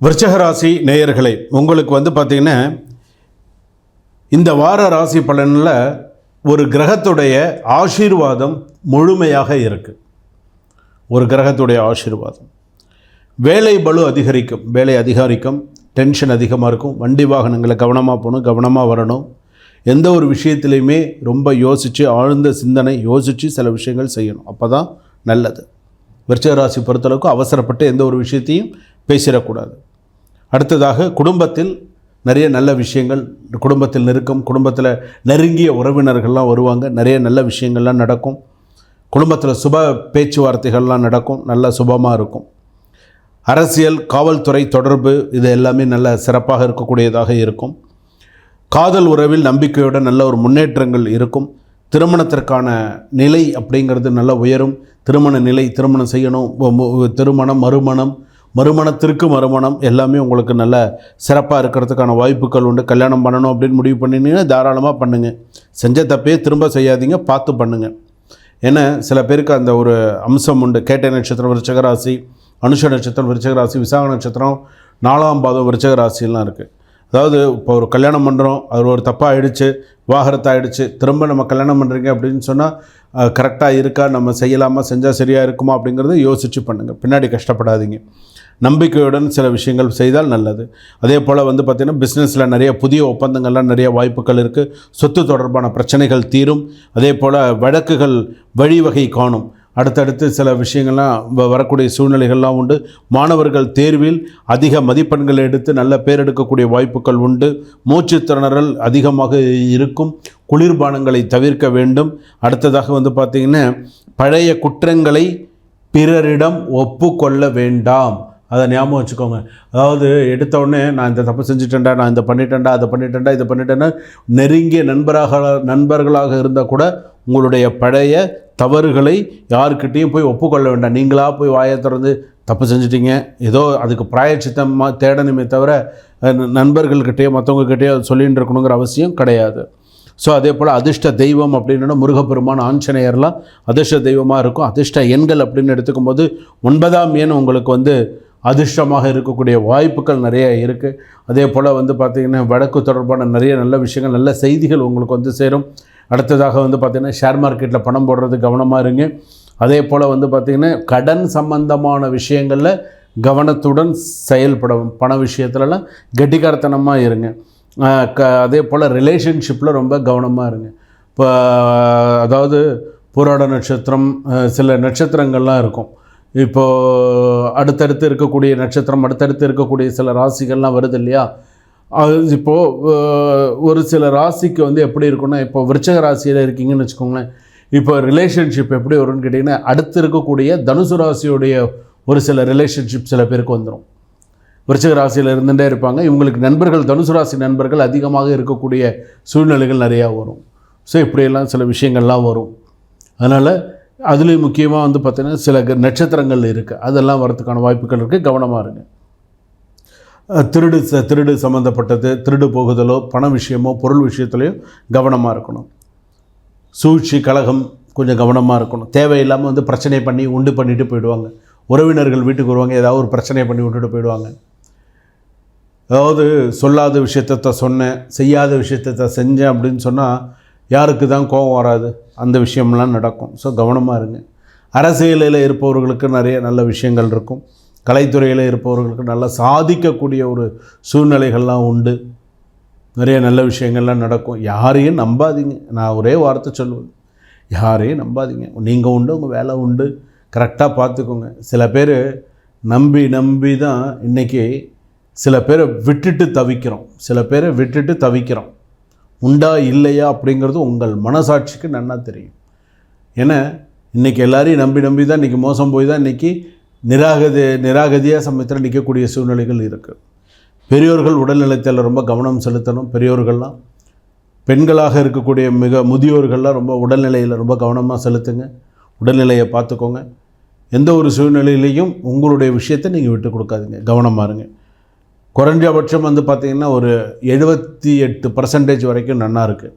விருச்சகராசி நேயர்களை நேயர்களே உங்களுக்கு வந்து பார்த்திங்கன்னா இந்த வார ராசி பலனில் ஒரு கிரகத்துடைய ஆசீர்வாதம் முழுமையாக இருக்குது ஒரு கிரகத்துடைய ஆசீர்வாதம். வேலை பலு அதிகரிக்கும். வேலை அதிகரிக்கும். டென்ஷன் அதிகமாக இருக்கும். வண்டி வாகனங்களை கவனமாக போகணும் கவனமாக வரணும். எந்த ஒரு விஷயத்துலையுமே ரொம்ப யோசித்து ஆழ்ந்த சிந்தனை யோசித்து சில விஷயங்கள் செய்யணும். அப்போ தான் நல்லது. விருச்சிக ராசி பொறுத்தளவுக்கு அவசரப்பட்டு எந்த ஒரு விஷயத்தையும் பேசிடக்கூடாது. அடுத்ததாக குடும்பத்தில் நிறைய நல்ல விஷயங்கள் குடும்பத்தில் நெருக்கம் குடும்பத்தில் நெருங்கிய உறவினர்கள்லாம் வருவாங்க. நிறைய நல்ல விஷயங்கள்லாம் நடக்கும். குடும்பத்தில் சுப பேச்சுவார்த்தைகள்லாம் நடக்கும். நல்ல சுபமாக இருக்கும். அரசியல் காவல்துறை தொடர்பு இது எல்லாமே நல்ல சிறப்பாக இருக்கக்கூடியதாக இருக்கும். காதல் உறவில் நம்பிக்கையோட நல்ல ஒரு முன்னேற்றங்கள் இருக்கும். திருமணத்திற்கான நிலை அப்படிங்கிறது நல்ல உயரும். திருமண நிலை திருமணம் செய்யணும். திருமணம் மறுமணம் மறுமணத்திற்கு மறுமணம் எல்லாமே உங்களுக்கு நல்ல சிறப்பாக இருக்கிறதுக்கான வாய்ப்புகள் உண்டு. கல்யாணம் பண்ணணும் அப்படின்னு முடிவு பண்ணினீங்கன்னா தாராளமாக பண்ணுங்கள் செஞ்ச தப்பே திரும்ப செய்யாதீங்க பார்த்து பண்ணுங்கள் ஏன்னா சில பேருக்கு அந்த ஒரு அம்சம் உண்டு. கேட்டை நட்சத்திரம் விருச்சகராசி அனுஷ நட்சத்திரம் விருச்சகராசி விசாக நட்சத்திரம் நாலாம் பாதம் விருச்சகராசிலாம் இருக்குது அதாவது இப்போ ஒரு கல்யாணம் பண்ணுறோம் அது ஒரு தப்பாக ஆயிடுச்சு வாகரத்தை ஆகிடுச்சு திரும்ப நம்ம கல்யாணம் பண்ணுறீங்க அப்படின்னு சொன்னால் கரெக்டாக இருக்கா நம்ம செய்யலாமா செஞ்சால் சரியாக இருக்குமா அப்படிங்கிறத யோசித்து பண்ணுங்கள் பின்னாடி கஷ்டப்படாதீங்க. நம்பிக்கையுடன் சில விஷயங்கள் செய்தால் நல்லது. அதே போல் வந்து பார்த்திங்கன்னா பிஸ்னஸில் நிறைய புதிய ஒப்பந்தங்கள்லாம் நிறைய வாய்ப்புகள் இருக்குது சொத்து தொடர்பான பிரச்சனைகள் தீரும். அதே போல் வழக்குகள் வழிவகை காணும். அடுத்தடுத்து சில விஷயங்கள்லாம் வ- வரக்கூடிய சூழ்நிலைகள்லாம் உண்டு. மாணவர்கள் தேர்வில் அதிக மதிப்பெண்கள் எடுத்து நல்ல பேர் எடுக்கக்கூடிய வாய்ப்புகள் உண்டு. மூச்சுத்திணறல் அதிகமாக இருக்கும். குளிர்பானங்களை தவிர்க்க வேண்டும். அடுத்ததாக வந்து பார்த்திங்கன்னா பழைய குற்றங்களை பிறரிடம் ஒப்புக்கொள்ள வேண்டாம். அதை ஞாபகம் வச்சுக்கோங்க. அதாவது எடுத்த உடனே நான் இந்த தப்பு செஞ்சுட்டேன்டா நான் இந்த பண்ணிட்டேன்டா அதை பண்ணிட்டேன்டா இதை பண்ணிட்டேன்னா நெருங்கிய நண்பராக நண்பர்களாக இருந்தால் கூட உங்களுடைய பழைய தவறுகளை யாருக்கிட்டேயும் போய் ஒப்புக்கொள்ள வேண்டாம். நீங்களாக போய் வாயை திறந்து தப்பு செஞ்சிட்டீங்க. ஏதோ அதுக்கு பிராயச்சித்தமாக தேடணுமே தவிர நண்பர்கள்கிட்டேயோ நண்பர்கள்கிட்டயோ மற்றவங்கக்கிட்டேயோ சொல்லின்னு இருக்கணுங்கிற அவசியம் கிடையாது. ஸோ அதே போல் அதிர்ஷ்ட தெய்வம் அப்படின்னா முருகப்பெருமான் ஆஞ்சநேயர்லாம் அதிர்ஷ்ட தெய்வமாக இருக்கும். அதிர்ஷ்ட எண்கள் அப்படின்னு எடுத்துக்கும்போது ஒன்பதாம் எண் உங்களுக்கு வந்து அதிர்ஷ்டமாக இருக்கக்கூடிய வாய்ப்புகள் நிறைய இருக்குது அதே போல் வந்து பார்த்திங்கன்னா வடக்கு தொடர்பான நிறைய நல்ல விஷயங்கள் நல்ல செய்திகள் உங்களுக்கு வந்து சேரும். அடுத்ததாக வந்து பார்த்திங்கன்னா ஷேர் மார்க்கெட்டில் பணம் போடுறது கவனமாக இருங்க. அதே போல் வந்து பார்த்திங்கன்னா கடன் சம்பந்தமான விஷயங்களில் கவனத்துடன் செயல்படும் பண விஷயத்துலலாம் கெட்டிக்காரத்தனமாக இருங்க. க அதே போல் ரிலேஷன்ஷிப்பில் ரொம்ப கவனமாக இருங்க. இப்போ அதாவது பூராட நட்சத்திரம் சில நட்சத்திரங்கள்லாம் இருக்கும். இப்போது அடுத்தடுத்து இருக்கக்கூடிய நட்சத்திரம் அடுத்தடுத்து இருக்கக்கூடிய சில ராசிகள்லாம் வருது இல்லையா? அது இப்போது ஒரு சில ராசிக்கு வந்து எப்படி இருக்கும்னா இப்போ விருச்சக ராசியில் இருக்கீங்கன்னு வச்சுக்கோங்களேன். இப்போ ரிலேஷன்ஷிப் எப்படி வரும்னு கேட்டிங்கன்னா அடுத்து இருக்கக்கூடிய தனுசு ராசியுடைய ஒரு சில ரிலேஷன்ஷிப் சில பேருக்கு வந்துடும் விருச்சக ராசியில் இருந்துகிட்டே இருப்பாங்க. இவங்களுக்கு நண்பர்கள் தனுசு ராசி நண்பர்கள் அதிகமாக இருக்கக்கூடிய சூழ்நிலைகள் நிறையா வரும். ஸோ இப்படியெல்லாம் சில விஷயங்கள்லாம் வரும். அதனால் அதுலேயும் முக்கியமாக வந்து பார்த்திங்கன்னா சில நட்சத்திரங்கள் இருக்குது அதெல்லாம் வரத்துக்கான வாய்ப்புகள் இருக்குது கவனமாக இருங்க. திருடு ச திருடு சம்மந்தப்பட்டது திருடு போகுதலோ பண விஷயமோ பொருள் விஷயத்துலையோ கவனமாக இருக்கணும். சூழ்ச்சி கலகம் கொஞ்சம் கவனமாக இருக்கணும். தேவையில்லாமல் வந்து பிரச்சனை பண்ணி உண்டு பண்ணிட்டு போயிடுவாங்க. உறவினர்கள் வீட்டுக்கு வருவாங்க ஏதாவது ஒரு பிரச்சனை பண்ணி விட்டுட்டு போயிடுவாங்க. அதாவது சொல்லாத விஷயத்த சொன்னேன் செய்யாத விஷயத்த செஞ்சேன் அப்படின்னு சொன்னால் யாருக்கு தான் கோபம் வராது. அந்த விஷயம்லாம் நடக்கும். ஸோ கவனமாக இருங்க. அரசியலில் இருப்பவர்களுக்கு நிறைய நல்ல விஷயங்கள் இருக்கும். கலைத்துறையில் இருப்பவர்களுக்கு நல்லா சாதிக்கக்கூடிய ஒரு சூழ்நிலைகள்லாம் உண்டு. நிறைய நல்ல விஷயங்கள்லாம் நடக்கும். யாரையும் நம்பாதீங்க. நான் ஒரே வார்த்தை சொல்லுவேன். யாரையும் நம்பாதீங்க. நீங்கள் உண்டு உங்கள் வேலை உண்டு. கரெக்டாக பார்த்துக்கோங்க. சில பேர் நம்பி நம்பி தான் இன்றைக்கி சில பேரை விட்டுட்டு தவிக்கிறோம். சில பேரை விட்டுட்டு தவிக்கிறோம். உண்டா இல்லையா அப்படிங்கிறது உங்கள் மனசாட்சிக்கு நன்னா தெரியும். ஏன்னா இன்றைக்கி எல்லாரையும் நம்பி நம்பி தான் இன்றைக்கி மோசம் போய் தான் இன்றைக்கி நிராகதி நிராகதியாக சமயத்தில் நிற்கக்கூடிய சூழ்நிலைகள் இருக்குது பெரியோர்கள் உடல்நிலத்தில் ரொம்ப கவனம் செலுத்தணும். பெரியோர்கள்லாம் பெண்களாக இருக்கக்கூடிய மிக முதியோர்கள்லாம் ரொம்ப உடல்நிலையில் ரொம்ப கவனமாக செலுத்துங்க. உடல்நிலையை பார்த்துக்கோங்க. எந்த ஒரு சூழ்நிலையிலையும் உங்களுடைய விஷயத்தை நீங்கள் விட்டு கொடுக்காதீங்க. கவனமாக இருங்க. குறைஞ்சபட்சம் வந்து பார்த்திங்கன்னா ஒரு எழுபத்தி எட்டு பர்சன்டேஜ் வரைக்கும் நல்லா இருக்குது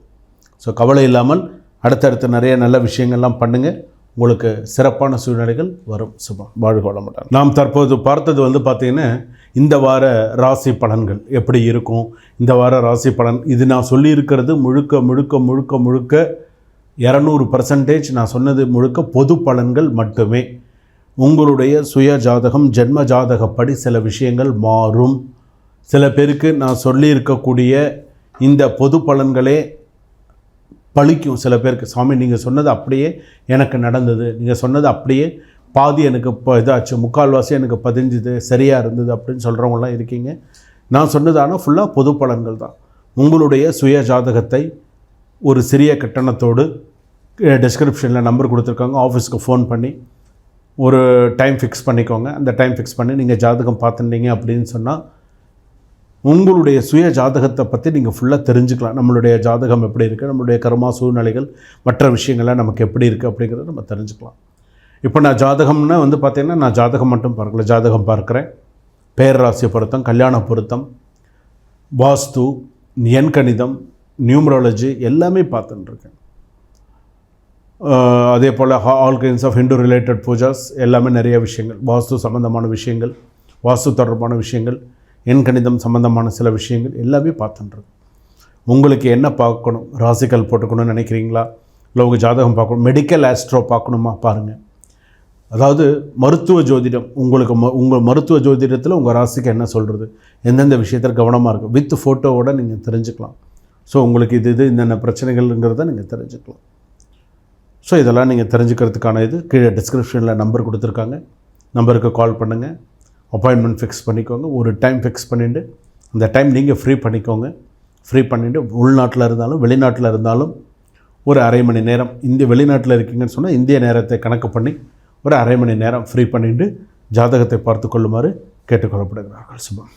ஸோ கவலை இல்லாமல் அடுத்தடுத்து நிறைய நல்ல விஷயங்கள்லாம் பண்ணுங்கள் உங்களுக்கு சிறப்பான சூழ்நிலைகள் வரும். சுபம். வாழ்க வளமுடன். நாம் தற்போது பார்த்தது வந்து பார்த்திங்கன்னா இந்த வார ராசி பலன்கள் எப்படி இருக்கும்? இந்த வார ராசி பலன் இது நான் சொல்லியிருக்கிறது முழுக்க முழுக்க முழுக்க முழுக்க இரநூறு பர்சன்டேஜ் நான் சொன்னது முழுக்க பொது பலன்கள் மட்டுமே. உங்களுடைய சுய ஜாதகம் ஜென்ம ஜாதகப்படி சில விஷயங்கள் மாறும். சில பேருக்கு நான் சொல்லியிருக்கக்கூடிய இந்த பொது பலன்களே பழிக்கும். சில பேருக்கு சாமி நீங்கள் சொன்னது அப்படியே எனக்கு நடந்தது. நீங்கள் சொன்னது அப்படியே பாதி எனக்கு இப்போ இதாச்சு. முக்கால்வாசி எனக்கு பதிஞ்சுது. சரியாக இருந்தது அப்படின்னு சொல்கிறவங்களாம் இருக்கீங்க. நான் சொன்னது ஆனால் ஃபுல்லாக பொது பலன்கள் தான். உங்களுடைய சுய ஜாதகத்தை ஒரு சிறிய கட்டணத்தோடு டிஸ்கிரிப்ஷனில் நம்பர் கொடுத்துருக்காங்க. ஆஃபீஸ்க்கு ஃபோன் பண்ணி ஒரு டைம் ஃபிக்ஸ் பண்ணிக்கோங்க. அந்த டைம் ஃபிக்ஸ் பண்ணி நீங்கள் ஜாதகம் பார்த்துட்டீங்க அப்படின்னு சொன்னால் உங்களுடைய சுய ஜாதகத்தை பற்றி நீங்கள் ஃபுல்லாக தெரிஞ்சுக்கலாம். நம்மளுடைய ஜாதகம் எப்படி இருக்குது நம்மளுடைய கர்மா சூழ்நிலைகள் மற்ற விஷயங்கள்லாம் நமக்கு எப்படி இருக்குது அப்படிங்கிறத நம்ம தெரிஞ்சுக்கலாம். இப்போ நான் ஜாதகம்னா வந்து பார்த்தீங்கன்னா நான் ஜாதகம் மட்டும் பார்க்கல. ஜாதகம் பார்க்குறேன். பேரராசி பொருத்தம் கல்யாண பொருத்தம் வாஸ்து எண்கணிதம் நியூமராலஜி எல்லாமே பார்த்துட்டுருக்கேன். அதே போல் all kinds of Hindu related pujas எல்லாமே நிறைய விஷயங்கள். வாஸ்து சம்மந்தமான விஷயங்கள் வாஸ்து தொடர்பான விஷயங்கள் எண்கணிதம் சம்மந்தமான சில விஷயங்கள் எல்லாமே பார்த்துன்றது. உங்களுக்கு என்ன பார்க்கணும்? ராசிக்கல் போட்டுக்கணும்னு நினைக்கிறீங்களா? இல்லை உங்கள் ஜாதகம் பார்க்கணும்? மெடிக்கல் ஆஸ்ட்ரோ பார்க்கணுமா? பாருங்கள் அதாவது மருத்துவ ஜோதிடம் உங்களுக்கு ம உங்கள் மருத்துவ ஜோதிடத்தில் உங்கள் ராசிக்கு என்ன சொல்கிறது எந்தெந்த விஷயத்தில் கவனமாக இருக்கும் வித் ஃபோட்டோவோட நீங்கள் தெரிஞ்சுக்கலாம். ஸோ உங்களுக்கு இது இது என்னென்ன பிரச்சனைகள்ங்கிறத நீங்கள் தெரிஞ்சுக்கலாம். ஸோ இதெல்லாம் நீங்கள் தெரிஞ்சுக்கிறதுக்கான இது கீழே டிஸ்கிரிப்ஷனில் நம்பர் கொடுத்துருக்காங்க. நம்பருக்கு கால் பண்ணுங்கள் அப்பாயின்மெண்ட் ஃபிக்ஸ் பண்ணிக்கோங்க. ஒரு டைம் ஃபிக்ஸ் பண்ணிவிட்டு அந்த டைம் நீங்கள் ஃப்ரீ பண்ணிக்கோங்க. ஃப்ரீ பண்ணிவிட்டு உள்நாட்டில் இருந்தாலும் வெளிநாட்டில் இருந்தாலும் ஒரு அரை மணி நேரம் இந்திய வெளிநாட்டில் இருக்கீங்கன்னு சொன்னால் இந்திய நேரத்தை கணக்கு பண்ணி ஒரு அரை மணி நேரம் ஃப்ரீ பண்ணிவிட்டு ஜாதகத்தை பார்த்து கொள்ளுமாறு கேட்டுக்கொள்ளப்படுகிறார்கள். சுபம்.